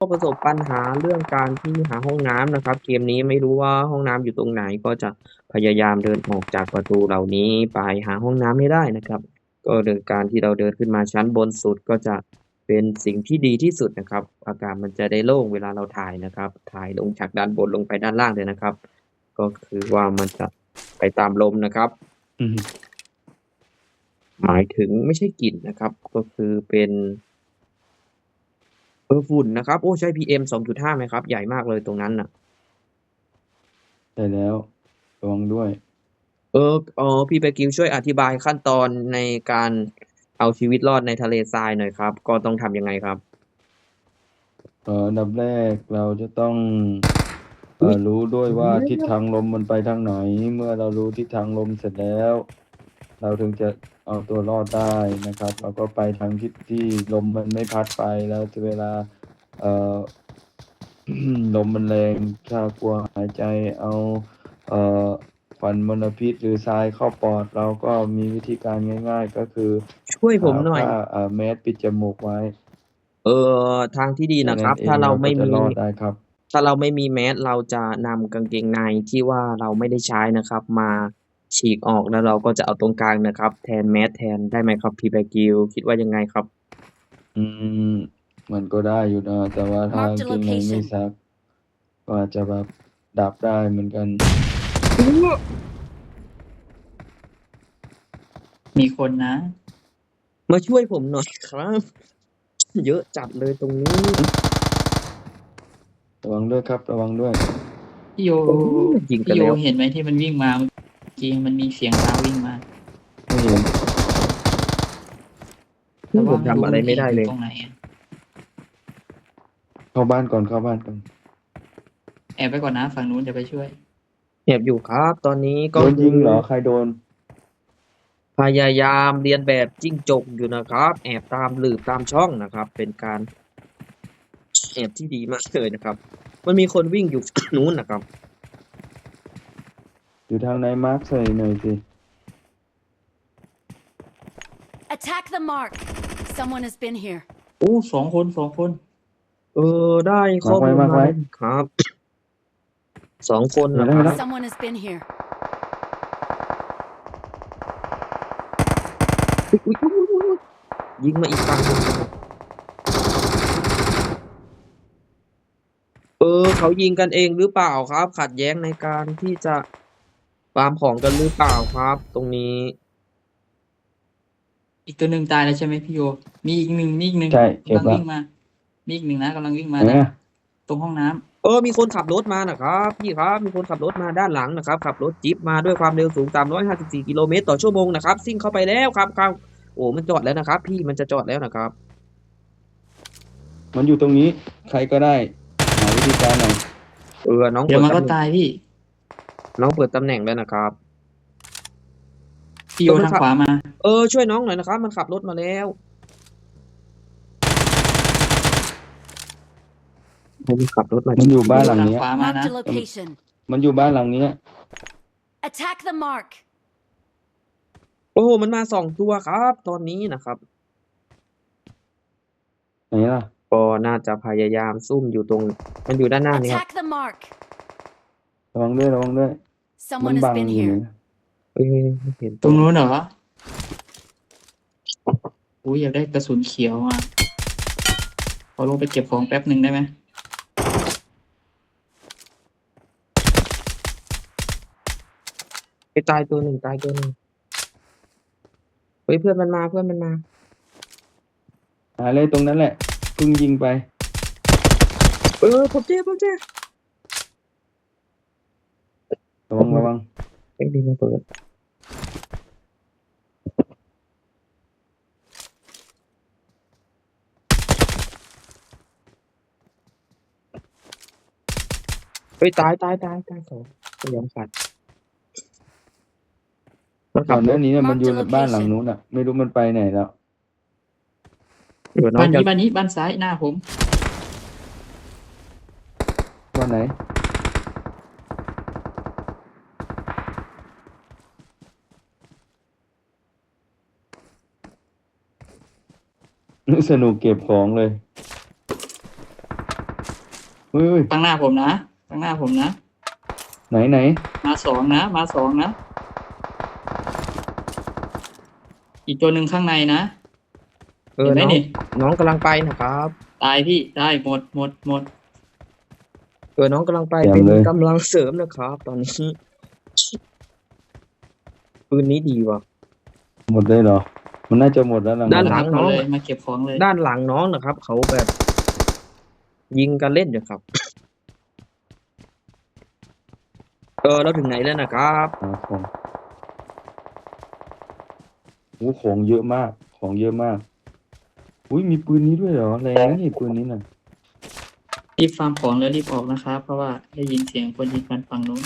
ประสบปัญหาเรื่องการที่หาห้องน้ำนะครับ เกมนี้ไม่รู้ว่าห้องน้ำอยู่ตรงไหนก็จะพยายามเดินออกจากประตูเหล่านี้ไปหาห้องน้ำให้ได้นะครับ ก็โดยการที่เราเดินขึ้นมาชั้นบนสุดก็จะเป็นสิ่งที่ดีที่สุดนะครับ อากาศมันจะได้โล่งเวลาเราถ่ายนะครับ ถ่ายลงจากด้านบนลงไปด้านล่างเลยนะครับ ก็คือว่ามันจะไปตามลมนะครับอืมหมายถึงไม่ใช่กลิ่นนะครับ ก็คือเป็น เออฝุ่นนะครับ โอ้ใช่ PM สองจุดห้าไหมครับ ใหญ่มากเลยตรงนั้นน่ะ ใช่แล้วระวังด้วย เออเออพี่ไปกิวช่วยอธิบายขั้นตอนในการเอาชีวิตรอดในทะเลทรายหน่อยครับ ก็ต้องทำยังไงครับ เอ่ออันดับแรกเราจะต้องเอ่อรู้ด้วยว่าทิศทางลมมันไปทางไหน เมื่อเรารู้ทิศทางลมเสร็จแล้ว เราถึงจะเอาตัวรอดได้นะครับ เราก็ไปทางทิศที่ลมมันไม่พัดไปแล้วเวลาเอ่อลมมันแรงถ้ากลัวหายใจเอาเอ่อควันมลพิษหรือทรายเข้าปอด เราก็มีวิธีการง่าย ๆ ก็คือช่วยผมหน่อยผ้าเอ่อแมสปิดจมูกไว้ เออทางที่ดีนะครับแค่ถ้าเราองไม่ก็จะมีรอดได้ครับ ถ้าเราไม่มีแมสเราจะนำกางเกงในที่ว่าเราไม่ได้ใช้นะครับ มา ฉีกออกแล้วเราก็จะเอาตรงกลางนะครับ แทนแมสแทนได้ไหมครับพี่ไปกิวคิดว่ายังไงครับ อืม มันก็ได้อยู่นะ แต่ว่าถ้า Marked a กางเกงในไม่ location ซักก็อาจจะแบบดับได้เหมือนกัน มีคนนะ มาช่วยผมหน่อยครับ เยอะจัดเลยตรงนี้ ระวังด้วยครับ ระวังด้วย พี่โยโอ้ยยิงกันพี่โยแล้ว เห็นไหมที่มันวิ่งมา เมื่อกี้มันมีเสียงเท้าวิ่งมาไม่เห็นที่ผมทำอะไรไม่ได้เลย ตรงไหนอะเข้าบ้านก่อนเข้าบ้านก่อนแอบไปก่อนนะฝั่งนู้นจะไปช่วย แอบอยู่ครับ ตอนนี้ก็โดนยิงเหรอใครโดนพยายามเรียนแบบจิ้งจกอยู่นะครับ แอบตามหลืบตามช่องนะครับ เป็นการแอบที่ดีมากเลยนะครับ มันมีคนวิ่งอยู่ นู้นนะครับ อยู่ทางไหนมาร์คใส่หน่อยสิ Attack the mark. Someone has been here. โอ้สองคนสองคน เออได้ข้อมูลวางไว้มาครับสองคนเห็นนะแล้วคเห็นแล้รับว Someone has been here. อุ๊ยอุ๊ยอุ๊ยอุ๊ยอุ๊ยยิงมาอีกฝั่งหนึ่งนะครับเออ เขายิงกันเองหรือเปล่าครับ ขัดแย้งในการที่จะฟาร์มของกันหรือเปล่าครับ ตรงนี้ อีกตัวหนึ่งตายแล้วใช่ไหมพี่โย มีอีกหนึ่งมีอีกหนึ่งใช่เก็บกำลังละวิ่งมา มีอีกหนึ่งนะกำลังวิ่งมาไหนนะอะตรงห้องน้ำเออ มีคนขับรถมานะครับ พี่ครับ มีคนขับรถมาด้านหลังนะครับ ขับรถจิ๊ปมาด้วยความเร็วสูง 354 กิโลเมตรต่อชั่วโมงนะครับ ซิ่งเข้าไปแล้วครับครับ โอ้ มันจอดแล้วนะครับ พี่ มันจะจอดแล้วนะครับ มันอยู่ตรงนี้ ใครก็ได้หาวิธีการหน่อย เออ น้องเดี๋ยวเปิดมันก็ตำแหน่งตายพี่ น้องเปิดตำแหน่งแล้วนะครับพี่โยตัวมันทางขับขวามา เออช่วยน้องหน่อยนะครับ มันขับรถมาแล้วมันขับรถมามันอยู่บ้านหลังทางเนี้ย ขวามานะ Marked a location. มันอยู่บ้านหลังเนี้ย Attack the mark. โอ้มันมาสองตัวครับ ตอนนี้นะครับ ไหนล่ะ ก็น่าจะพยายามซุ่มอยู่ตรง มันอยู่ด้านหน้านี้ครับ Attack the mark. ระวังด้วยระวังด้วย มั Someone น has บัง been อยู่ here. นะเอ้ยไม่เห็นตรงนู้นเหรออุ้ยอยากได้กระสุนเขียวอะขอลงไปเก็บของแป๊บหนึ่งได้ไหมไปตายตัวหนึ่งตายตัวหนึ่งเฮ้ยเพื่อนมันมาเพื่อนมันมาหาเลยตรงนั้นแหละเพิ่งยิงไป เออผมเจ็บผมเจ็บ ระวังระวังเอ็งดีมาเปิดเฮ้ยตายตายตายตายสองพยายามขัดมันก่ขัอบนหรน้าถนี้น่ะมันอยู่ Mark the บ้านหลัง location นู้นอะ ไม่รู้มันไปไหนแล้ว อยู่น้อบ้างนจะนี้บ้านนี้บ้านซ้ายหน้าผม บ้านไหน สนุกเก็บของเลยเฮ้ยเฮ้ยข้างหน้าผมนะข้างหน้าผมนะ ไหนไหนมาสองนะ มาสองนะ อีกตัวหนึ่งข้างในนะเออเห็นไหมน้องนี่น้องกำลังไปนะครับ ตายพี่ได้หมดหมดหมดเออน้องกำลังไปเตรีเป็ยนมเลยกำลังเสริมนะครับ ตอนนี้ปืนนี้ดีว่ะหมดเลยเหรอ มันน่าจะหมดแล้วนะด้านหลังหมดเลยมาเก็บของเลย ด้านหลังน้องนะครับ เขาแบบ ยิงกันเล่นอยู่ครับ เออเราถึงไหนแล้วนะครับหาของโอ้ของเยอะมาก ของเยอะมาก อุ้ยมีปืนนี้ด้วยเหรอแรงนะนี่ปืนนี้น่ะ รีบฟาร์มของแล้วรีบออกนะครับ เพราะว่าได้ยินเสียงคนยิงกันฝั่งนู้น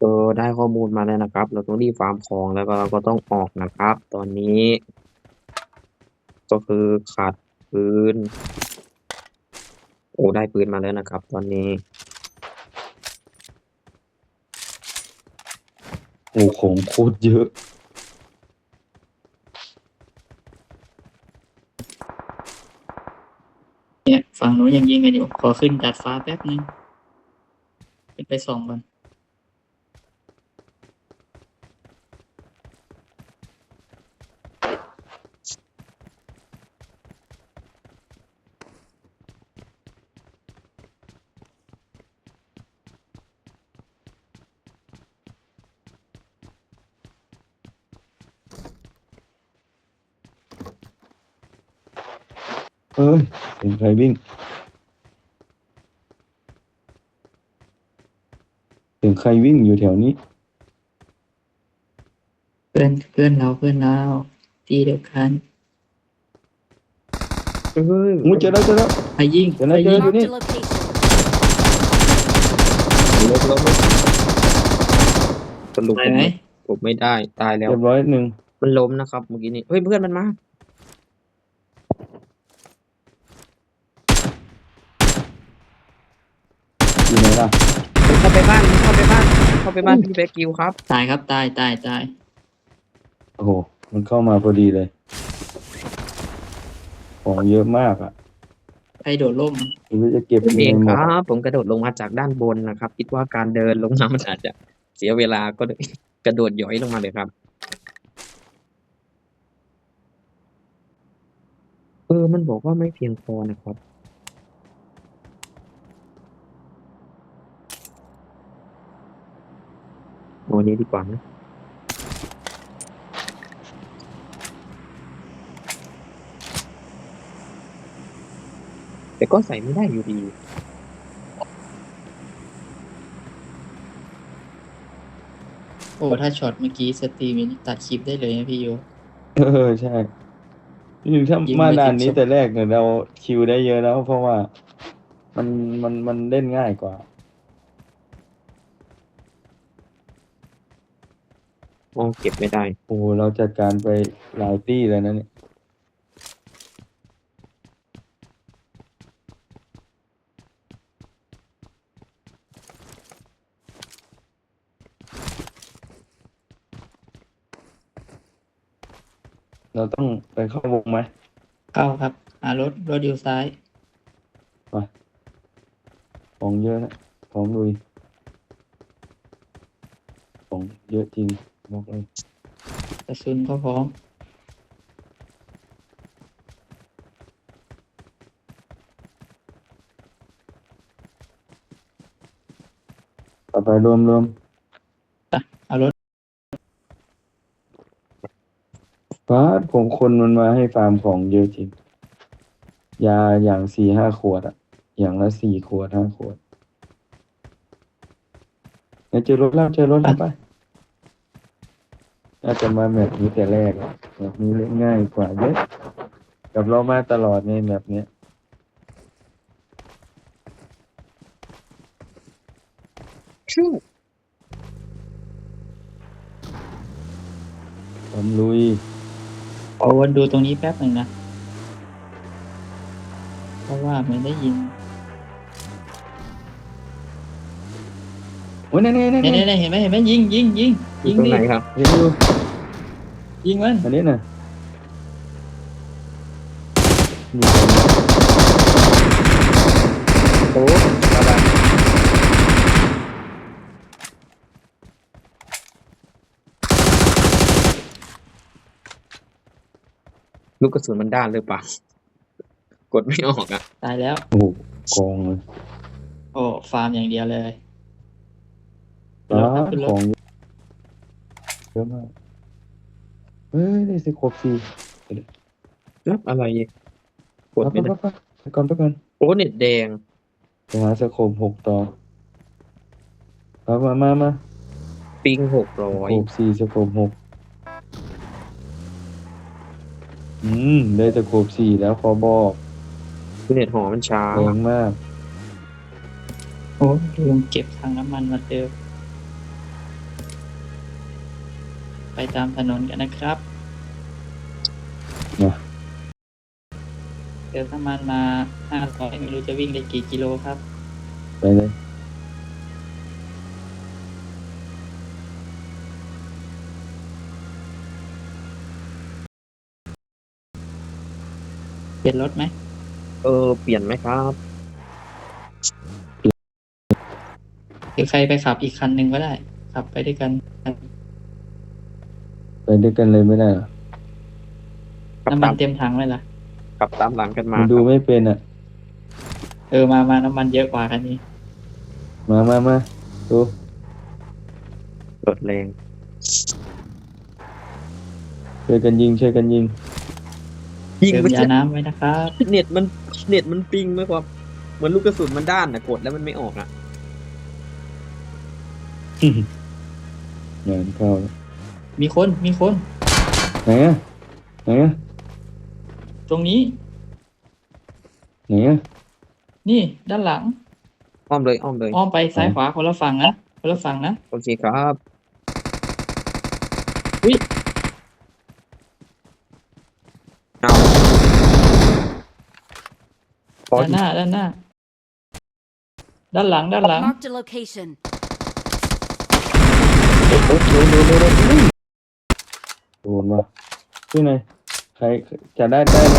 เออได้ข้อมูลมาแล้วนะครับ เราต้องรีบฟาร์มของแล้วก็เราก็ต้องออกนะครับ ตอนนี้ ก็คือขาดปืน โอ้ได้ปืนมาแล้วนะครับ ตอนนี้โอ้ของโคตรเยอะเนี่ยฝั่งนู้นยังยิงกันอยู่ ขอขึ้นดัดฟ้าแป๊บนึงขึ้นไปส่องก่อน เอ้ยเสียงใครวิ่งเสียงใครวิ่งอยู่แถวนี้ เพื่อนเพื่อนเราเพื่อนเราที่เดียวกันเฮ้ยอุ้ยเจอแล้วเจอแล้วใครยิงเดี๋ยวใคนะรเดี๋ยิยวงนะ Marked a location. ลบลบลบสรุปตาผยมไหมไม่ผมไม่ได้ตายแล้ว เรียบร้อยหนึ่งมันล้มนะครับเมื่อกี้นี้เฮ้ยเพื่อนมันมา อยู่ไหน ล่ะมันเข้าไปบ้านมันเข้าไปบ้านเข้าไปบ้านพี่เบกิวครับตายครับตายตายตายโอ้โหมันเข้ามาพอดีเลย ของเยอะมากอะใครโดดร่มไม่รู้จะเก็บผมยังเอไงงหมคดรัอะบผมกระโดดลงมาจากด้านบนนะครับ คิดว่าการเดินลงมามันอาจจะเสียเวลาก็เลยกระโดดหย้อยลงมาเลยครับเออมันบอกว่าไม่เพียงพอนะครับ อ้นี้ดีกว่านะแต่ก็ใส่ไม่ได้อยู่ดีโอ้ถ้าช็อตเมื่อกี้สตรีมนี่ตัดคลิปได้เลยนะพี่โย เออใช่คือถ้ายิงมาไม่ด่านติดนี้ศพ แต่แรกเนี่ยเราคิวได้เยอะแล้วเพราะว่ามันมันมันเล่นง่ายกว่า โอ้เก็บไม่ได้โอ้โหเราจัดการไปหลายตี้แล้วนะเนี่ยเราต้องไปเข้าวงไหมเข้าครับหารถรถอยู่ซ้าย ของเยอะนะของลุยของเยอะจริง บอกเลยกระสุนก็พร้อมต่อไปรวมรวมเอารถฟ้าผมคนมันมาให้ฟาร์มของเยอะจริง ยาอย่างสี่ห้าขวดอะอย่างละสี่ขวดห้าขวดเนี่ยเจอรถแล้วเจอรถแล้วไป น่าจะมาแบบนี้แต่แรกอะแบบนี้เล่นง่ายกว่าเยอะกับเรามาตลอดในแบบเนี้ยชื่อผมลุยขอวนดูตรงนี้แป๊บหนึ่งนะ เพราะว่ามันได้ยิน โอ้ยนี่นี่นี่เนี่เน่เน่เห็นไหมเห็นไหมยิงยิงยิงยิงตรงไหนครับยิงดูยิงมันอันนี้น่ะโอ้ตาดำลูกกระสุนมันด้านเลยปะกดไม่ออกอะตายแล้วโอ้โกองเลยโอ้ฟาร์มอย่างเดียวเลย ร้าขึ้นรถของเยอะมากเฮ้ยได้สิครบสี่รับอะไรอีกกดไปไม่ไปได้ไปไปก่อนไปก่อนโอ้เน็ตแดงไปหาสโคปหกต่อเอามามามาปิงหกร้สอยโคปสี่สโคปหกอืม ได้สโคปสี่แล้วขอบอกเน็ตหอมันช้าแรงมาก โอ้ลุงเก็บถังน้ำมันมาเติม ไปตามถนนกันนะครับนะเติมน้ำมันมาห้าร้อยไม่รู้จะวิ่งได้กี่กิโลครับ ไปเลย เปลี่ยนรถไหม เออ เปลี่ยนไหมครับ หรือใครไปขับอีกคันหนึ่งก็ได้ ขับไปด้วยกัน ไปด้วยกันเลยไม่ได้เหรอขับน้ำมัตานมเต็มถังเลยล่ะ ขับตามหลังกันมามันดูไม่เป็นอะ เออมามาน้ำมันเยอะกว่าคันนี้ มามามาดูรถแรงช่วยกันยิงช่วยกันยิง ยิงเติมไปยาน้ำไว้นะครับ เน็ตมันเน็ตมันปิงไหมครับเหมือนลูกกระสุนมันด้านนะกดแล้วมันไม่ออกอะ งานเข้าแล้ว มีคนมีคน ไหนอะไหนอะตรงนี้ ไหนอะนี่ด้านหลัง อ้อมเลยอ้อมเลยอ้อมไปซ้ายขวาคนละฝั่งนะคนละฝั่งนะโอเคครับอุ๊ยเอาพอด้านหน้าด้านหน้า ด้านหลังด้านหลัง Marked a location. โดนว่ะช่วยหน่อยใครจะได้ได้ไหม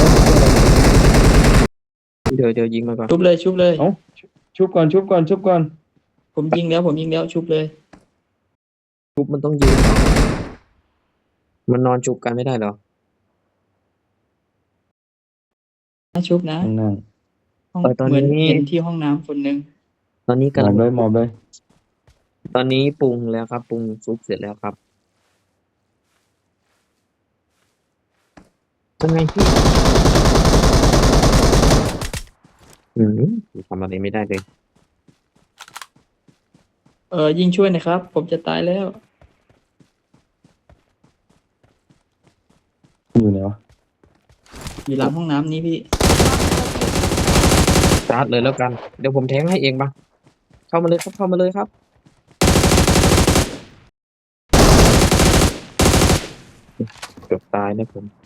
เดี๋ยวเดี๋ยวยิงมาก่อนชุบเลยชุบเลย เอ้าชุบก่อนชุบก่อนชุบก่อน ผมยิงแล้วผมยิงแล้วชุบเลย ชุบมันต้องยืนเหรอมันนอนจุกกันไม่ได้เหรอนะชุบนะข้างนั่งห้องเออตอนเหมือนนี้ เห็นที่ห้องน้ำคนหนึ่งตอนนี้หมกำลัองบเลยหมอบเลย ตอนนี้ปรุงแล้วครับ ปรุงซุปเสร็จแล้วครับ เป็นไงพี่อืมทำอะไรไม่ได้เลย เออยิงช่วยหนะครับ ผมจะตายแล้ว อยู่ไหนวะอยู่หลังห้องน้ำนี้พี่สตาร์ทเลยแล้วกัน เดี๋ยวผมแทงให้เองปะเข้ามาเลยครับ เข้ามาเลยครับ เกือบตายนะผม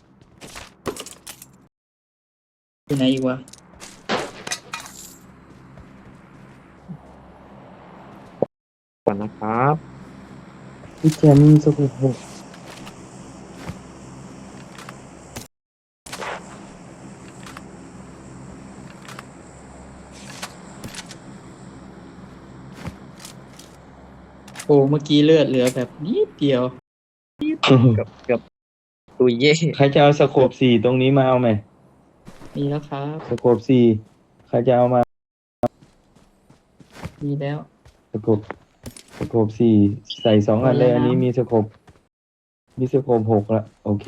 อยู่ไหนอีกวะก่อนนะครับพี่แจมสกุลหกโอ้เมื่อกี้เลือดเหลือแบบนิดเดียว เกือบเกือบตุยเย่ ใครจะเอาสโคปสี่ตรงนี้มาเอาไหม มีแล้วครับ สโคปสี่ใครจะเอามามีแล้ว สโคปสโคปสี่ใส่สองอันเลยอันนี้มีสโคปมีสโคปหกละโอเค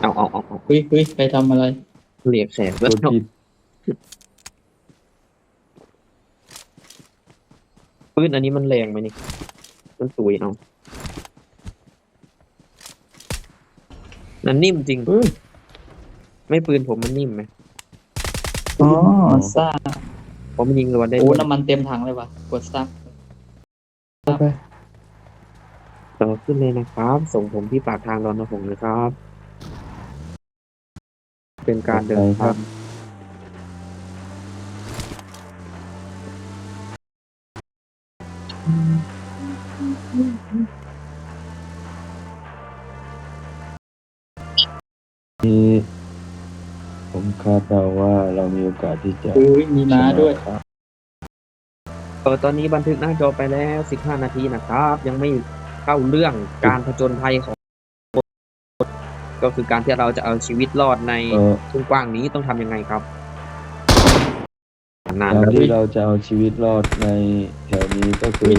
เอาเอาเอาเอาเฮ้ยเฮ้ยไปทำอะไร เรียกแขกกแล้วดผิดปืนอันนี้มันแรงไหมนี่ มันตุยเอา นั่นนิ่มจริงเฮ้ยไม่ปืนผมมันนิ่มไหมอ๋อซ่าผมยิงรัวได้โอ้ด้วยน้ำมันเต็มถังเลยว่ะกดซักไปไปต่อขึ้นเลยนะครับ ส่งผมที่ปากทางรอนนะผมนะครับ เป็นการเดินครัทาบง นี่ผมคาดเดาว่าเรามีโอกาสที่จะอุ้ยมีม้าด้วยครับเออตอนนี้บันทึกหน้าจอไปแล้ว 15 นาทีนะครับ ยังไม่เข้าเรื่องการผจญภัยของก็คือการที่เราจะเอาชีวิตรอดในเออทุ่งกว้างนี้ต้องทำยังไงครับนานการแล้วที่ดิเราจะเอาชีวิตรอดในแถวนี้ก็คือ